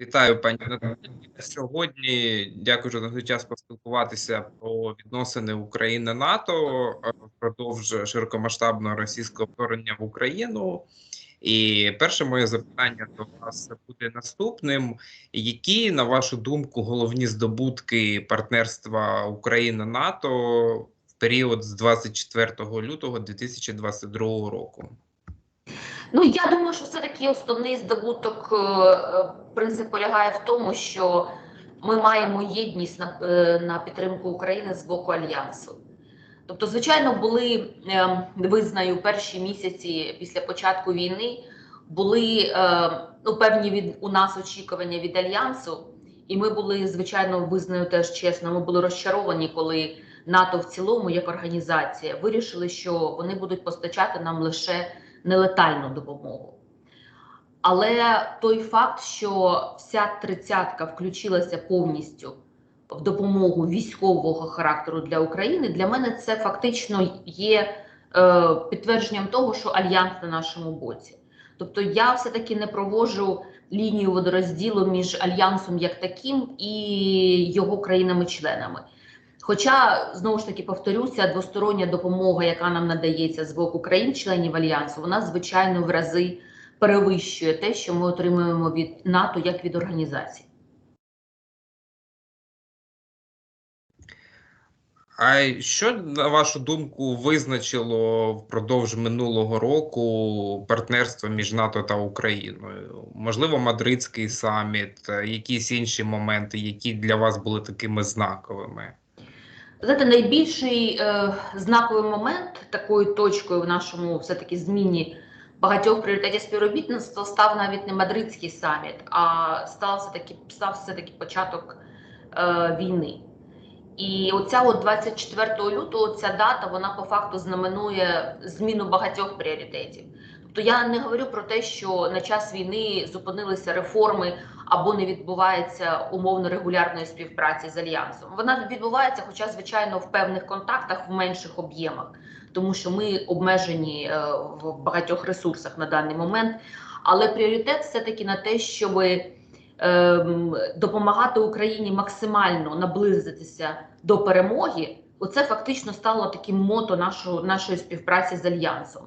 Вітаю, пані. Сьогодні дякую, знайшли час поспілкуватися про відносини України НАТО е, впродовж широкомасштабного російського вторгнення в Україну. І перше моє запитання до вас буде наступним: які, на вашу думку, головні здобутки партнерства Україна НАТО в період з 24 лютого 2022 року? Ну я думаю, що все таки основний здобуток е, е, принцип полягає в тому, що ми маємо єдність на, е, на підтримку України з боку альянсу. Тобто, звичайно, були е, визнаю перші місяці після початку війни були ну, певні від у нас очікування від альянсу, і ми були звичайно визнаю теж чесно. Ми були розчаровані, коли НАТО в цілому, як організація, вирішили, що вони будуть постачати нам лише нелетальну допомогу. Але той факт, що вся тридцятка включилася повністю в допомогу військового характеру для України, для мене це фактично є е, підтвердженням того, що альянс на нашому боці. Тобто я все-таки не проводжу лінію водорозділу між альянсом як таким і його країнами-членами. Хоча знову ж таки повторюся, двостороння допомога, яка нам надається з боку країн-членів альянсу, вона звичайно в рази перевищує те, що ми отримуємо від НАТО як від організації. А що, на вашу думку, визначило впродовж минулого року партнерство між НАТО та Україною? Можливо, Мадридський саміт, якісь інші моменти, які для вас були такими знаковими? Знаєте, найбільший е, знаковий момент такою точкою в нашому все-таки зміні багатьох пріоритетів співробітництва став навіть не Мадридський саміт, а став все-таки став все-таки початок е, війни. І оця от 24 лютого ця дата вона по факту знаменує зміну багатьох пріоритетів. Тобто я не говорю про те, що на час війни зупинилися реформи або не відбувається умовно регулярної співпраці з альянсом. Вона відбувається, хоча звичайно в певних контактах в менших об'ємах, тому що ми обмежені е, в багатьох ресурсах на даний момент. Але пріоритет все таки на те, щоб ем, допомагати Україні максимально наблизитися до перемоги. Оце фактично стало таким мото нашого, нашої співпраці з альянсом.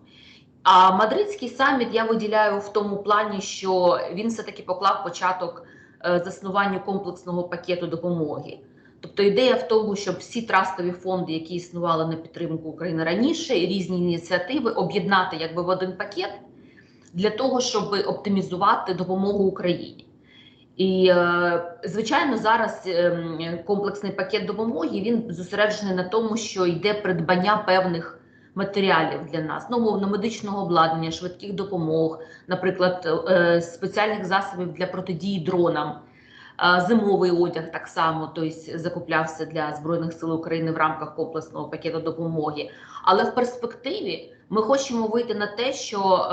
А мадридський саміт я виділяю в тому плані, що він все таки поклав початок е, заснуванню комплексного пакету допомоги. Тобто ідея в тому, щоб всі трастові фонди, які існували на підтримку України раніше, різні ініціативи об'єднати якби в один пакет для того, щоб оптимізувати допомогу Україні. І е, звичайно, зараз е, комплексний пакет допомоги він зосереджений на тому, що йде придбання певних матеріалів для нас, ну, мовно медичного обладнання, швидких допомог, наприклад, е, спеціальних засобів для протидії дронам. Зимовий одяг так само тобто, закуплявся для збройних сил України в рамках комплексного пакету допомоги. Але в перспективі ми хочемо вийти на те, що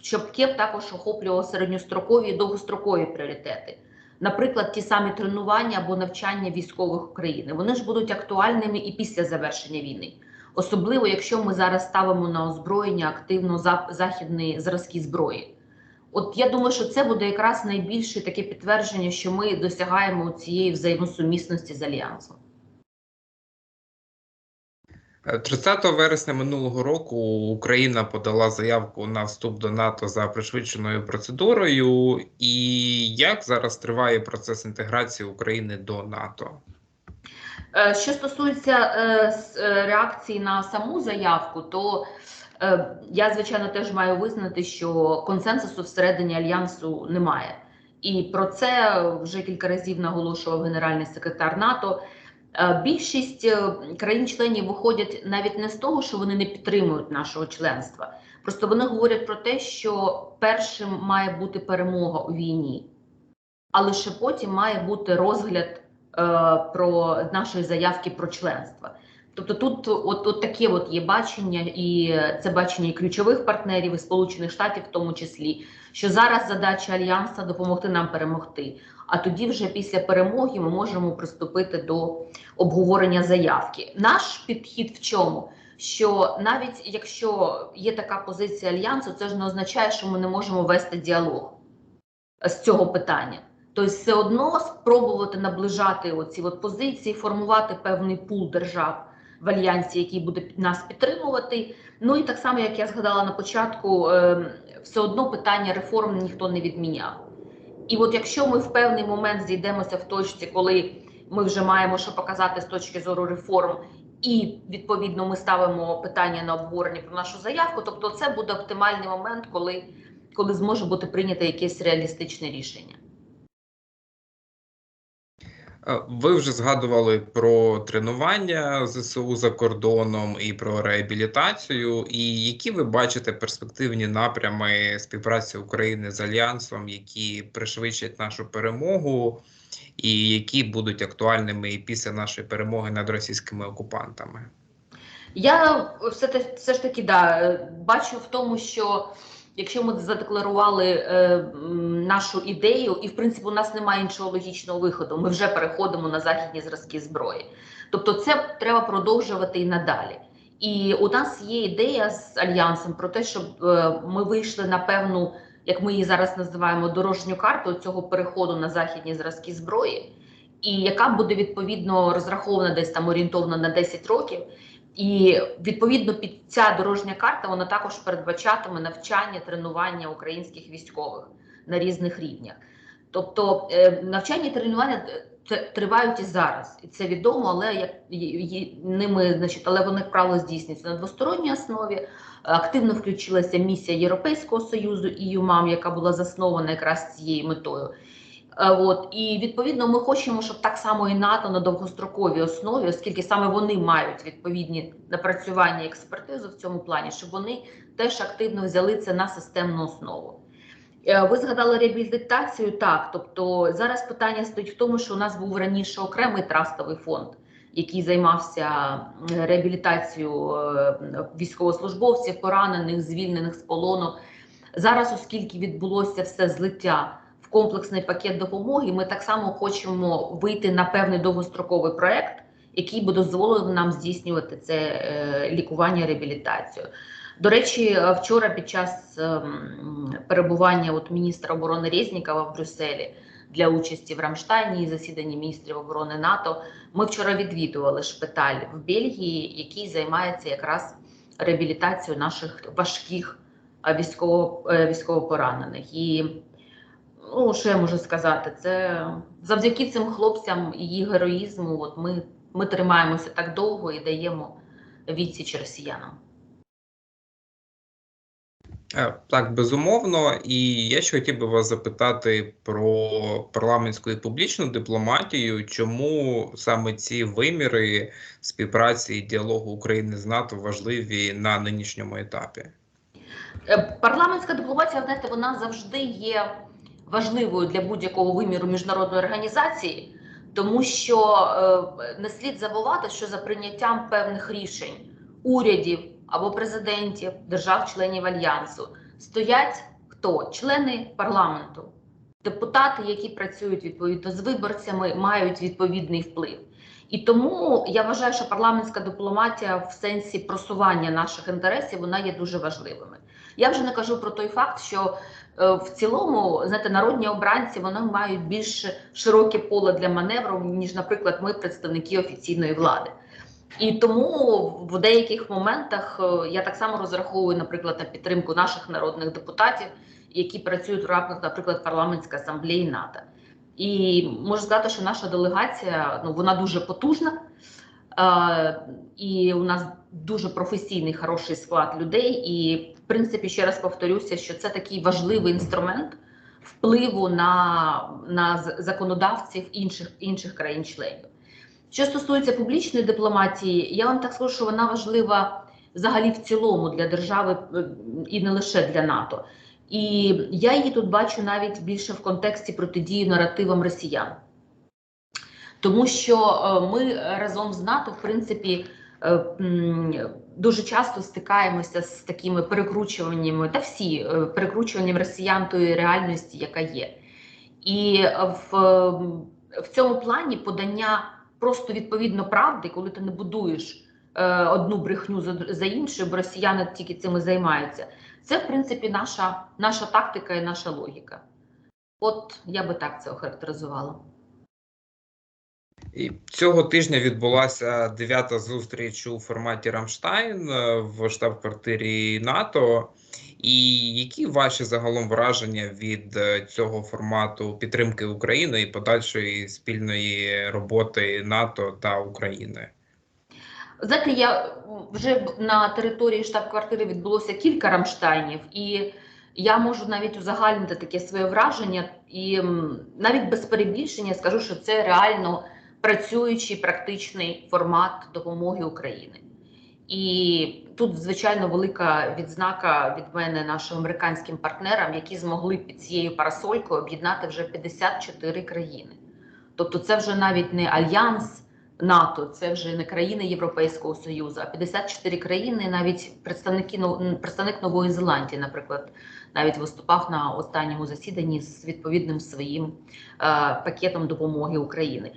щоб КЕП також охоплював середньострокові і довгострокові пріоритети. Наприклад, ті самі тренування або навчання військових України. Вони ж будуть актуальними і після завершення війни, особливо якщо ми зараз ставимо на озброєння активно західні зразки зброї. От я думаю, що це буде якраз найбільше таке підтвердження, що ми досягаємо цієї взаємосумісності з альянсом. 30 вересня минулого року Україна подала заявку на вступ до НАТО за пришвидшеною процедурою. І як зараз триває процес інтеграції України до НАТО? Е, що стосується е, е, реакції на саму заявку, то я звичайно теж маю визнати, що консенсусу всередині альянсу немає, і про це вже кілька разів наголошував генеральний секретар НАТО. Більшість країн-членів виходять навіть не з того, що вони не підтримують нашого членства. Просто вони говорять про те, що першим має бути перемога у війні, а лише потім має бути розгляд про нашої заявки про членство. Тобто тут от, от таке от є бачення, і це бачення і ключових партнерів і Сполучених Штатів, в тому числі, що зараз задача альянса допомогти нам перемогти. А тоді, вже після перемоги, ми можемо приступити до обговорення заявки. Наш підхід в чому? Що навіть якщо є така позиція альянсу, це ж не означає, що ми не можемо вести діалог з цього питання. Тобто, все одно спробувати наближати оці от позиції, формувати певний пул держав в альянсі, який буде нас підтримувати. Ну і так само, як я згадала на початку, е, все одно питання реформ ніхто не відміняв. І от якщо ми в певний момент зійдемося в точці, коли ми вже маємо що показати з точки зору реформ, і відповідно ми ставимо питання на обговорення про нашу заявку, тобто це буде оптимальний момент, коли, коли зможе бути прийнято якесь реалістичне рішення. Е, Ви вже згадували про тренування ЗСУ за кордоном і про реабілітацію. І які ви бачите перспективні напрями співпраці України з Альянсом, які пришвидшать нашу перемогу, і які будуть актуальними і після нашої перемоги над російськими окупантами? Я все, все ж таки да, бачу в тому, що якщо ми задекларували е, нашу ідею, і в принципі у нас немає іншого логічного виходу, ми вже переходимо на західні зразки зброї. Тобто, це треба продовжувати і надалі. І у нас є ідея з альянсом про те, щоб е, ми вийшли на певну, як ми її зараз називаємо, дорожню карту цього переходу на західні зразки зброї, і яка буде відповідно розрахована десь там орієнтовно на 10 років. І відповідно під ця дорожня карта вона також передбачатиме навчання, тренування українських військових на різних рівнях. Тобто е, навчання і тренування е, тривають і зараз, і це відомо, але як ними, значить, але вони як правило здійснюються на двосторонній основі. Активно включилася місія Європейського союзу ІЮМАМ, яка була заснована якраз цією метою. Е, От і відповідно ми хочемо, щоб так само і НАТО на довгостроковій основі, оскільки саме вони мають відповідні напрацювання і експертизу в цьому плані, щоб вони теж активно взяли це на системну основу. Е, Ви згадали реабілітацію, так. Тобто зараз питання стоїть в тому, що у нас був раніше окремий трастовий фонд, який займався реабілітацією е, військовослужбовців, поранених, звільнених з полону. Зараз, оскільки відбулося все злиття комплексний пакет допомоги, ми так само хочемо вийти на певний довгостроковий проект, який би дозволив нам здійснювати це е, лікування, реабілітацію. До речі, вчора під час ем, перебування от міністра оборони Резнікова в Брюсселі для участі в Рамштайні і засіданні міністрів оборони НАТО, ми вчора відвідували шпиталь в Бельгії, який займається якраз реабілітацією наших важких е, військово, е. І ну, що я можу сказати, це завдяки цим хлопцям і їх героїзму, от ми, ми тримаємося так довго і даємо відсіч росіянам. Е, Так, безумовно, і я ще хотів би вас запитати про парламентську і публічну дипломатію. Чому саме ці виміри співпраці і діалогу України з НАТО важливі на нинішньому етапі? Е, Парламентська дипломатія, знаєте, вона завжди є важливою для будь-якого виміру міжнародної організації, тому що е, не слід забувати, що за прийняттям певних рішень урядів або президентів держав-членів альянсу стоять хто? Члени парламенту, депутати, які працюють відповідно з виборцями, мають відповідний вплив. І тому я вважаю, що парламентська дипломатія в сенсі просування наших інтересів вона є дуже важливими. Я вже не кажу про той факт, що е, в цілому знаєте, народні обранці вони мають більш широке поле для маневру, ніж, наприклад, ми, представники офіційної влади. І тому в деяких моментах е, я так само розраховую, наприклад, на підтримку наших народних депутатів, які працюють в рамках, наприклад, парламентської асамблеї НАТО. І можу сказати, що наша делегація ну вона дуже потужна, і у нас дуже професійний хороший склад людей. І в принципі, ще раз повторюся, що це такий важливий інструмент впливу на, на законодавців інших, інших країн-членів. Що стосується публічної дипломатії, я вам так скажу, що вона важлива взагалі в цілому для держави е, і не лише для НАТО. І я її тут бачу навіть більше в контексті протидії наративам росіян. Тому що е, ми разом з НАТО, в принципі, е, дуже часто стикаємося з такими перекручуваннями, та всі е, перекручуванням росіян тої реальності, яка є. І в, в цьому плані подання просто відповідно правди, коли ти не будуєш одну брехню за, за іншою, бо росіяни тільки цим і займаються. Це, в принципі, наша, наша тактика і наша логіка. От я би так це охарактеризувала. І цього тижня відбулася дев'ята зустріч у форматі Рамштайн е, в штаб-квартирі НАТО. І які ваші загалом враження від е, цього формату підтримки України і подальшої спільної роботи НАТО та України? Знаєте, я вже на території штаб-квартири відбулося кілька Рамштайнів, і я можу навіть узагальнити таке своє враження, і навіть без перебільшення скажу, що це реально працюючий практичний формат допомоги Україні. І тут, звичайно, велика відзнака від мене нашим американським партнерам, які змогли під цією парасолькою об'єднати вже 54 країни. Тобто, це вже навіть не альянс НАТО, це вже не країни Європейського Союзу, а 54 країни, навіть представники представник Нової Зеландії, наприклад, навіть виступав на останньому засіданні з відповідним своїм е, пакетом допомоги України.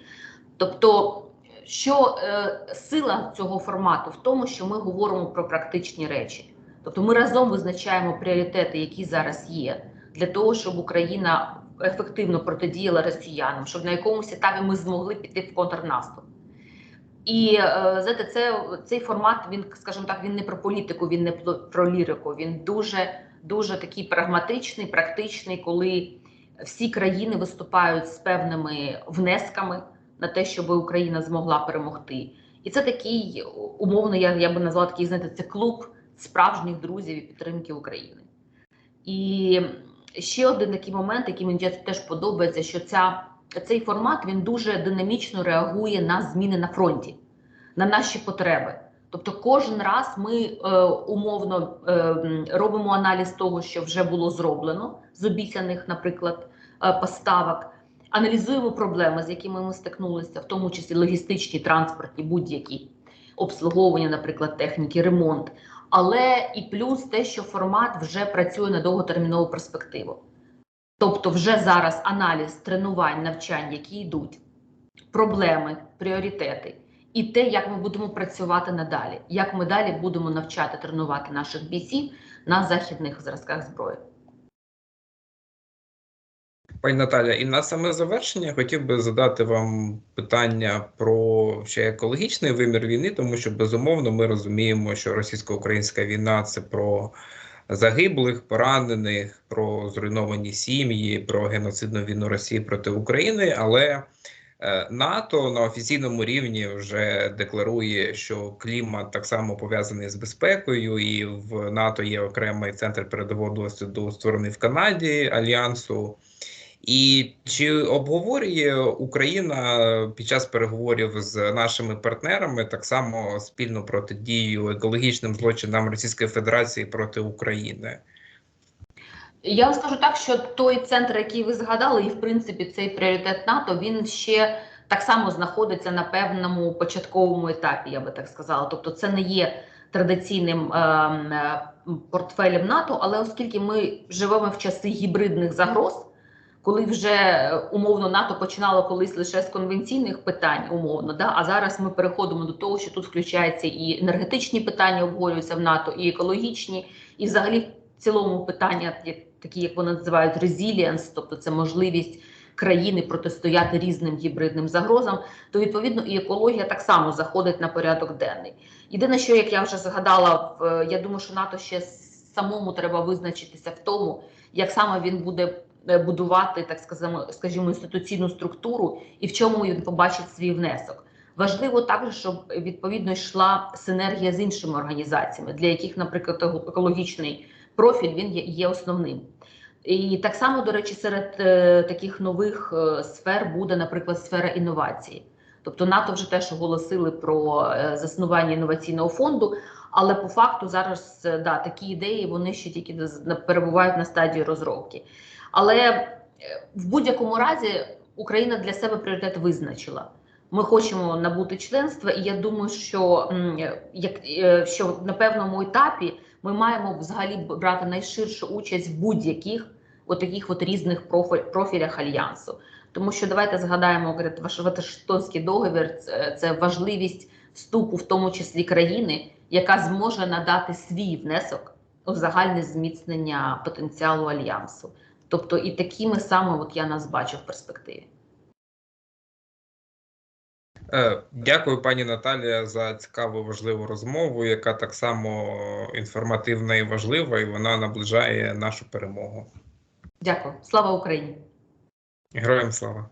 Тобто, що е, сила цього формату в тому, що ми говоримо про практичні речі, тобто ми разом визначаємо пріоритети, які зараз є, для того, щоб Україна ефективно протидіяла росіянам, щоб на якомусь етапі ми змогли піти в контрнаступ. І е, знаєте, це цей формат він, скажімо так, він не про політику, він не про лірику. Він дуже дуже такий прагматичний, практичний, коли всі країни виступають з певними внесками на те, щоб Україна змогла перемогти. І це такий умовно, я я би назвала такий, знаєте, це клуб справжніх друзів і підтримки України. І ще один такий момент, який мені теж подобається, що ця, цей формат він дуже динамічно реагує на зміни на фронті, на наші потреби. Тобто, кожен раз ми е, умовно е, робимо аналіз того, що вже було зроблено з обіцяних, наприклад, е, поставок аналізуємо проблеми, з якими ми стикнулися, в тому числі логістичні, транспортні, будь-які обслуговування, наприклад, техніки, ремонт. Але і плюс те, що формат вже працює на довготермінову перспективу. Тобто, вже зараз аналіз тренувань, навчань, які йдуть, проблеми, пріоритети, і те, як ми будемо працювати надалі, як ми далі будемо навчати тренувати наших бійців на західних зразках зброї. Пані Наталя, і на саме завершення хотів би задати вам питання про ще екологічний вимір війни, тому що безумовно ми розуміємо, що російсько-українська війна це про загиблих, поранених, про зруйновані сім'ї, про геноцидну війну Росії проти України. Але е, НАТО на офіційному рівні вже декларує, що клімат так само пов'язаний з безпекою, і в НАТО є окремий центр передового досвіду, створений в Канаді альянсу. І чи обговорює Україна під час переговорів з нашими партнерами так само спільну протидію екологічним злочинам Російської Федерації проти України? Я вам скажу так, що той центр, який ви згадали, і в принципі цей пріоритет НАТО, він ще так само знаходиться на певному початковому етапі, я би так сказала. Тобто, це не є традиційним е, е, портфелем НАТО, але оскільки ми живемо в часи гібридних загроз коли вже е, умовно НАТО починало колись лише з конвенційних питань, умовно, да а зараз ми переходимо до того, що тут включаються і енергетичні питання, обговорюються в НАТО, і екологічні, і взагалі в цілому питання, такі як вони називають резіліанс, тобто це можливість. Країни протистояти різним гібридним загрозам, то відповідно і екологія так само заходить на порядок денний. Єдине, що як я вже згадала, е, я думаю, що НАТО ще самому треба визначитися в тому, як саме він буде будувати так сказано, скажімо, інституційну структуру і в чому він побачить свій внесок. Важливо також, щоб відповідно йшла синергія з іншими організаціями, для яких, наприклад, екологічний профіль він є, основним. І так само, до речі, серед е, таких нових е, сфер буде, наприклад, сфера інновації. Тобто НАТО вже теж оголосили про е, заснування інноваційного фонду, але по факту зараз е, да, такі ідеї вони ще тільки перебувають на стадії розробки. Але е, в будь-якому разі Україна для себе пріоритет визначила. Ми хочемо набути членства, і я думаю, що як е, що на певному етапі ми маємо взагалі брати найширшу участь в будь-яких отаких от різних профілях альянсу. Тому що давайте згадаємо ваш Вашингтонський договір, це, це важливість вступу, в тому числі країни, яка зможе надати свій внесок у загальне зміцнення потенціалу альянсу. Тобто, і такими саме от я нас бачу в перспективі. Е, Дякую, пані Наталія, за цікаву важливу розмову, яка так само інформативна і важлива, і вона наближає нашу перемогу. Дякую. Слава Україні! Героям слава!